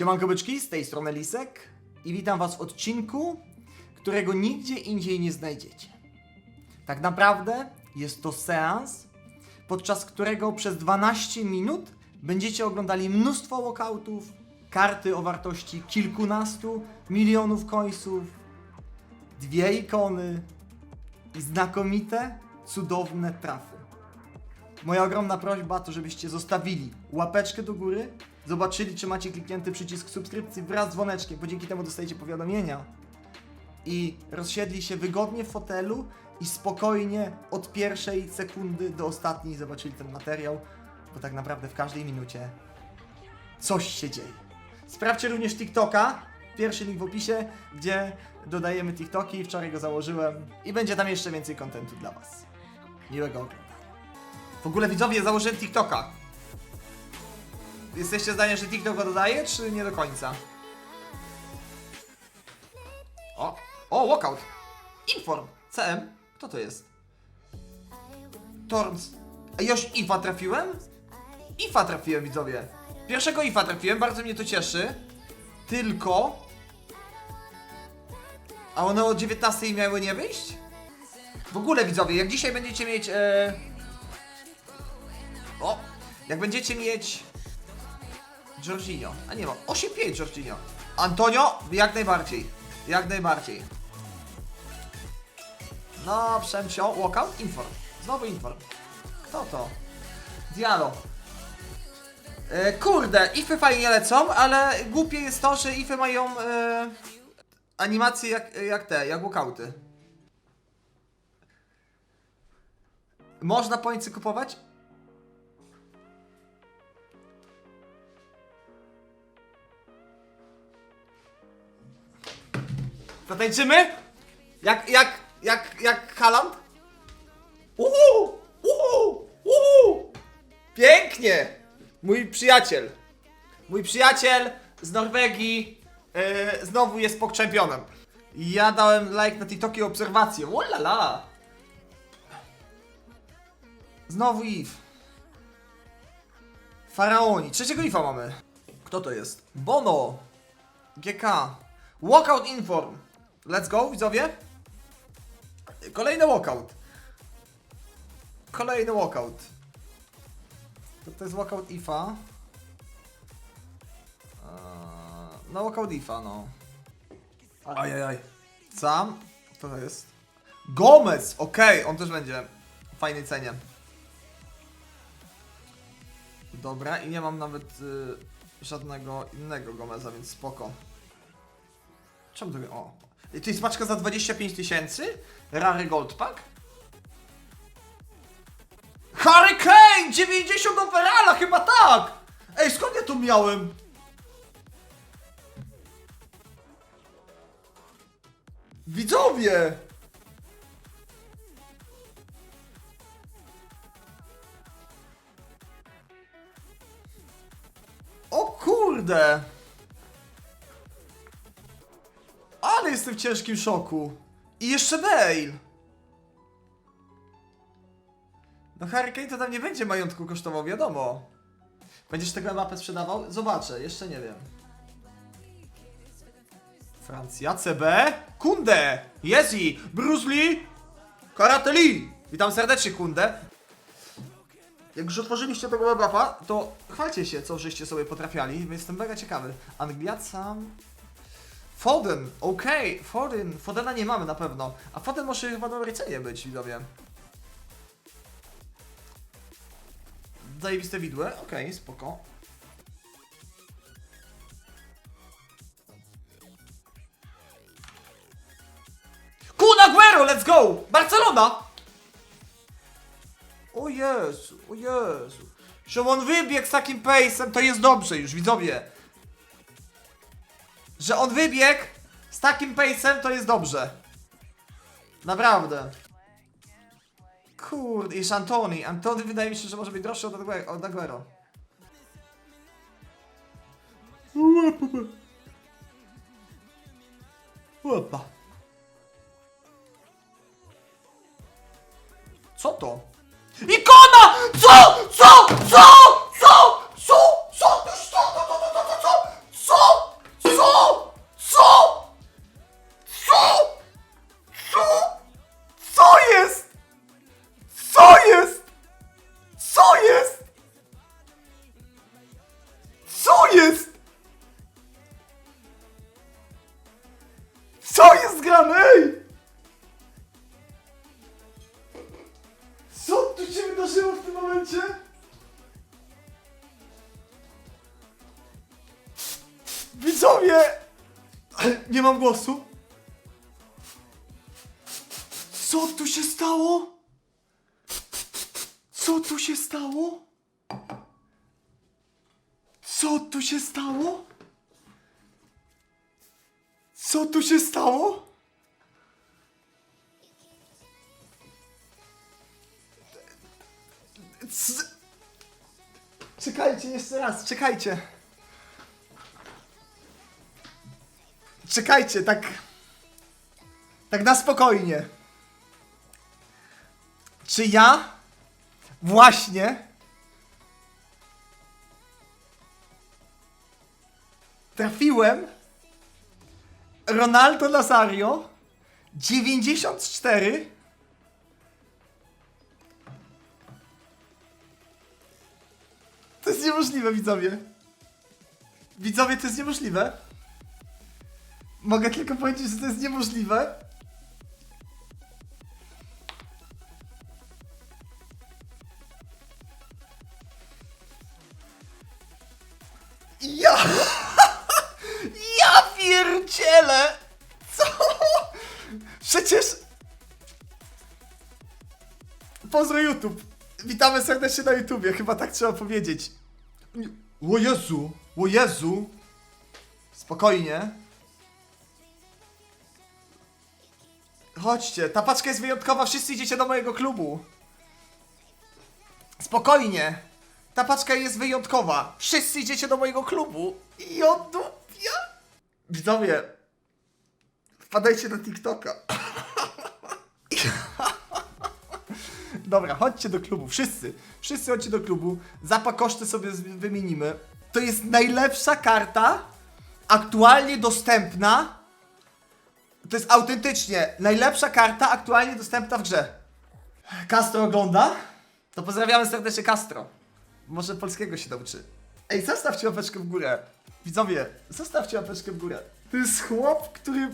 Siemanko byczki, z tej strony Lisek i witam was w odcinku, którego nigdzie indziej nie znajdziecie. Tak naprawdę jest to seans, podczas którego przez 12 minut będziecie oglądali mnóstwo walkoutów, karty o wartości kilkunastu milionów końców, dwie ikony i znakomite, cudowne trafy. Moja ogromna prośba to, żebyście zostawili łapeczkę do góry, zobaczyli, czy macie kliknięty przycisk subskrypcji wraz z dzwoneczkiem, bo dzięki temu dostajecie powiadomienia. I rozsiedli się wygodnie w fotelu i spokojnie od pierwszej sekundy do ostatniej zobaczyli ten materiał, bo tak naprawdę w każdej minucie coś się dzieje. Sprawdźcie również TikToka, pierwszy link w opisie, gdzie dodajemy TikToki, wczoraj go założyłem i będzie tam jeszcze więcej kontentu dla Was. Miłego oglądania. W ogóle widzowie, założyłem TikToka. Jesteście zdania, że TikTok go dodaje, czy nie do końca? O, o, walkout. Inform. CM. Kto to jest? Torms. Ej, już IFA trafiłem? IFA trafiłem, widzowie. Pierwszego IFA trafiłem, bardzo mnie to cieszy. Tylko... A one o 19 miały nie wyjść? W ogóle, widzowie, jak dzisiaj będziecie mieć... E... O! Jak będziecie mieć... Jorginho. A nie ma. 8-5 Jorginho. Antonio? Jak najbardziej. Jak najbardziej. No, Przemcio. Walkout? Inform. Znowu inform. Kto to? Dialo. E, kurde, ify fajnie lecą, ale głupie jest to, że ify mają e, animacje jak, jak te, jak walkouty. Można pońcy kupować? Zatańczymy? Jak, jak, jak, jak Haland? Uhu! Uhu! Uhu! Pięknie! Mój przyjaciel. Mój przyjaciel z Norwegii yy, znowu jest pok czempionem. Ja dałem like na TikToki obserwację. Wolala! Znowu Eve. Faraoni. Trzeciego Ifa mamy. Kto to jest? Bono. GK. Walkout Inform. Let's go, widzowie. Kolejny walkout. Kolejny walkout. To, to jest walkout IFA. Eee, No, walkout IFA, no. Ajajaj. Sam. Kto to jest? Gomez! Okej, on też będzie w fajnej cenie. Dobra, i nie mam nawet y, żadnego innego Gomeza, więc spoko. Czemu to... O. To jest paczka za 25 tysięcy? Rary Gold Pack? Harry Kane! 90 overalla, chyba tak! Ej, skąd ja to miałem? Widzowie! O kurde! Jestem w ciężkim szoku. I jeszcze Bale! No Harry Kane to tam nie będzie majątku kosztował, wiadomo. Będziesz tego mapę sprzedawał? Zobaczę, jeszcze nie wiem. Francja, CB, Kunde, Yezi, Bruce Lee, Karate Lee. Witam serdecznie, Kunde. Jak już otworzyliście tego webapa, to chwalcie się, co żeście sobie potrafiali, jestem mega ciekawy. Angliat sam... Foden, okej, Foden, Fodena nie mamy na pewno, a Foden może chyba dobrej cenie być, widzowie. Zajebiste widły, okej, spoko. Kun Aguero, let's go! Barcelona! O Jezu, o Jezu. Że on wybiegł z takim pace'em, to jest dobrze już, widzowie że on wybiegł z takim pejsem, to jest dobrze. Naprawdę. Kurde, iż Antoni. Antoni wydaje mi się, że może być droższy od, Aguero, od Aguero. Opa. Co to? Ikona! Co? Co? Co? Nie mam głosu. Co tu się stało? Co tu się stało? Co tu się stało? Co tu się stało? C- Czekajcie jeszcze raz, czekajcie. Czekajcie, tak. Tak na spokojnie. Czy ja właśnie trafiłem Ronaldo Nazario 94 To jest niemożliwe, widzowie. Widzowie, to jest niemożliwe. Mogę tylko powiedzieć, że to jest niemożliwe. Ja! Ja pierdzielę! Co? Przecież... Pozdro YouTube. Witamy serdecznie na YouTubie, chyba tak trzeba powiedzieć. O Jezu! O Jezu! Spokojnie. Chodźcie, ta paczka jest wyjątkowa, wszyscy idziecie do mojego klubu. Spokojnie. Ta paczka jest wyjątkowa. Wszyscy idziecie do mojego klubu. I odupia. Widzowie, wpadajcie na TikToka. Dobra, chodźcie do klubu, wszyscy. Wszyscy chodźcie do klubu. Zapa koszty sobie wymienimy. To jest najlepsza karta aktualnie dostępna. To jest autentycznie najlepsza karta aktualnie dostępna w grze. Castro ogląda? To pozdrawiamy serdecznie Castro. Może polskiego się nauczy. Ej, zostawcie łapeczkę w górę. Widzowie, zostawcie łapeczkę w górę. To jest chłop, który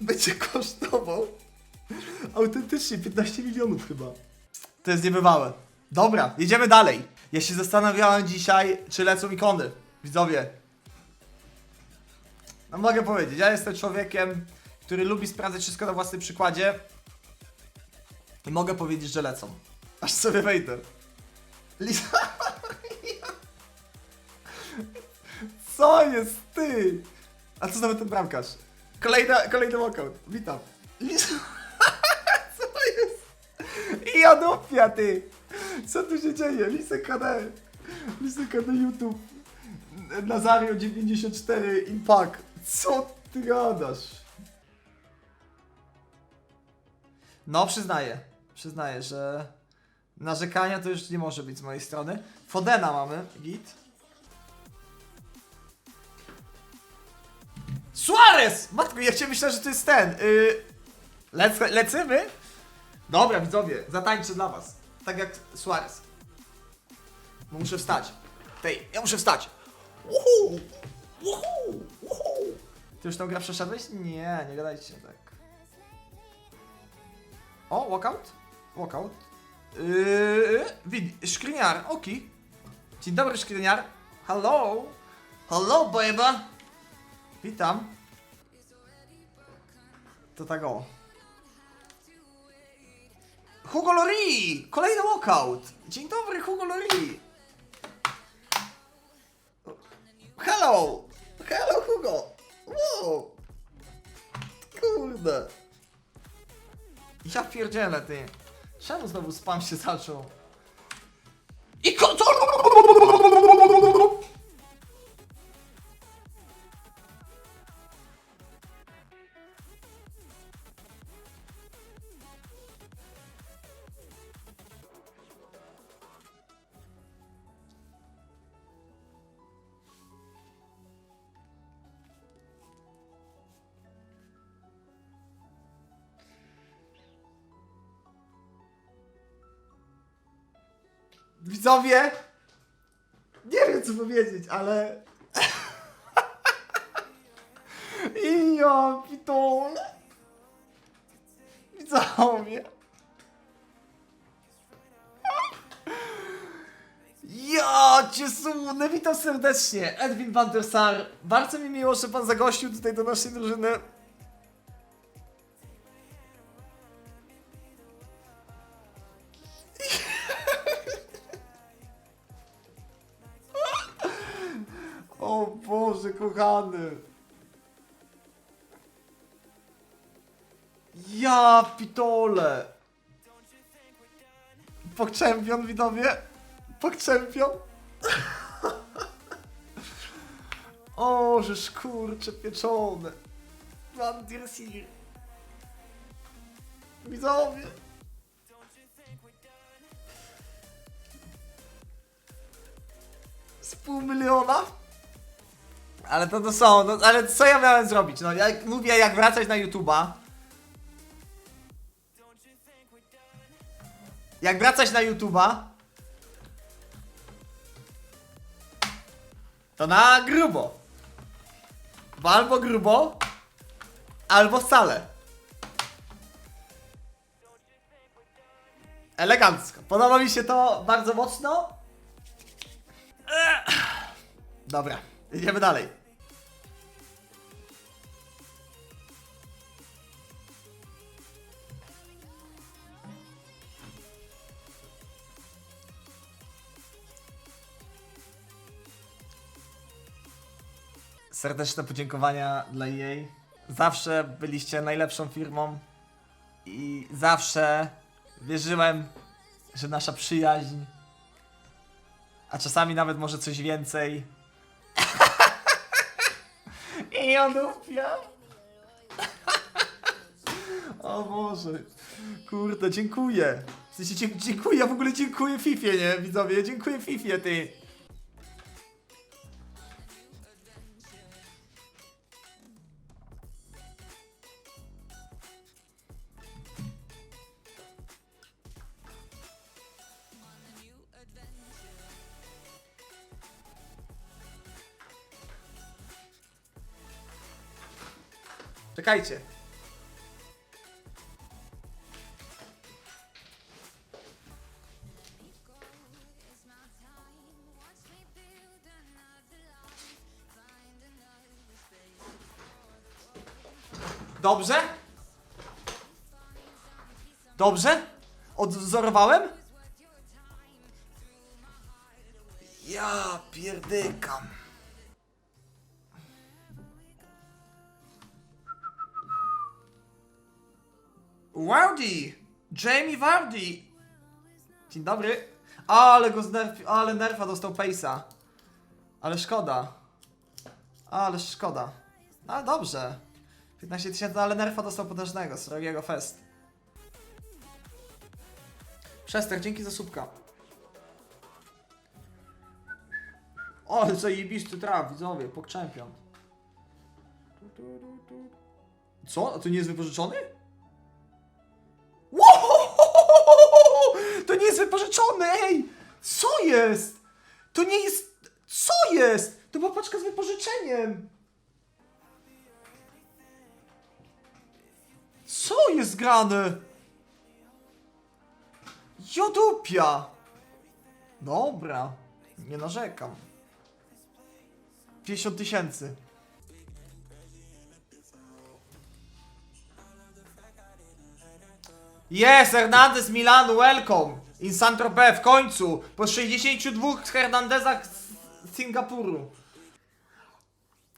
będzie kosztował autentycznie 15 milionów chyba. To jest niebywałe. Dobra, jedziemy dalej. Ja się zastanawiałem dzisiaj, czy lecą ikony. Widzowie. No mogę powiedzieć, ja jestem człowiekiem, który lubi sprawdzać wszystko na własnym przykładzie. I mogę powiedzieć, że lecą. Aż sobie wejdę. Lisa... Co jest ty? A co nawet ten bramkarz? Kolejna, kolejny walkout. Witam. Lisa... Co jest? Jadopia ty! Co tu się dzieje? Lisek KD. Lisek KD YouTube. Nazario 94 Impact. Co ty gadasz? No, przyznaję. Przyznaję, że narzekania to już nie może być z mojej strony. Fodena mamy, git. Suarez! Matko, ja cię myślę, że to jest ten. Yy, lec lecymy? Dobra, widzowie, zatańczę dla was. Tak jak Suarez. Muszę wstać. Tej, ja muszę wstać. Uhu, uhu. Ty już tą grę przeszedłeś? Nie, nie gadajcie tak. O, walkout? Walkout. Yy, wid- szkliniar, oki. Dzień dobry, szkliniar. Hello. Hello, baby. Witam. To tak o. Hugo Lori! Kolejny walkout! Dzień dobry, Hugo Lori! Hello! Hugo! Wow! Kurde! Ja pierdzielę, ty. Czemu znowu spam się zaczął? I ko... co? Widzowie! Nie wiem co powiedzieć, ale... I ja pitole! Widzowie! Ja cię witam serdecznie. Edwin van der Sar. Bardzo mi miło, że pan zagościł tutaj do naszej drużyny. Boże, kochany. Ja pitole. Pokczempion, widowie. Pokczempion. o, żeż kurcze pieczone. Van der Sir. Widzowie. Z pół miliona? Ale to to są, no, ale co ja miałem zrobić? No, jak mówię, jak wracać na YouTube'a. Jak wracać na YouTube'a. To na grubo. Bo albo grubo, albo wcale. Elegancko. Podoba mi się to bardzo mocno. Dobra, idziemy dalej. Serdeczne podziękowania dla jej. Zawsze byliście najlepszą firmą i zawsze wierzyłem, że nasza przyjaźń, a czasami nawet może coś więcej. I on upia. O Boże. Kurde, dziękuję. W sensie dziękuję, ja w ogóle dziękuję Fifie, nie widzowie? Dziękuję Fifie, ty. Czekajcie. Dobrze? Dobrze? Odwzorowałem? Ja pierdykam. Wardy! Jamie Wardy! Dzień dobry. Ale go znerfi... Ale nerfa dostał Pace'a. Ale szkoda. Ale szkoda. Ale dobrze. 15 tysięcy, ale nerfa dostał potężnego, srogiego fest. Przester, dzięki za słupka. O, zajebisty traf, widzowie, pok champion. Co? A to nie jest wypożyczony? To nie jest wypożyczony, ej! Co jest? To nie jest... Co jest? To była paczka z wypożyczeniem. Co jest grane? Jodupia! Dobra, nie narzekam. 50 tysięcy. Jest, Hernandez Milanu, welcome! In Saint-Tropez, w końcu! Po 62 Hernandezach z Singapuru.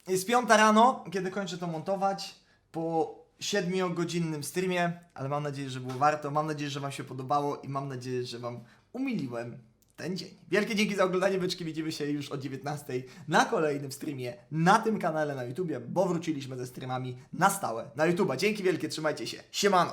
Jest piąta rano, kiedy kończę to montować. Po 7-godzinnym streamie, ale mam nadzieję, że było warto. Mam nadzieję, że Wam się podobało i mam nadzieję, że Wam umiliłem ten dzień. Wielkie dzięki za oglądanie beczki. Widzimy się już o 19 na kolejnym streamie na tym kanale na YouTubie, bo wróciliśmy ze streamami na stałe na YouTuba. Dzięki wielkie, trzymajcie się. Siemano!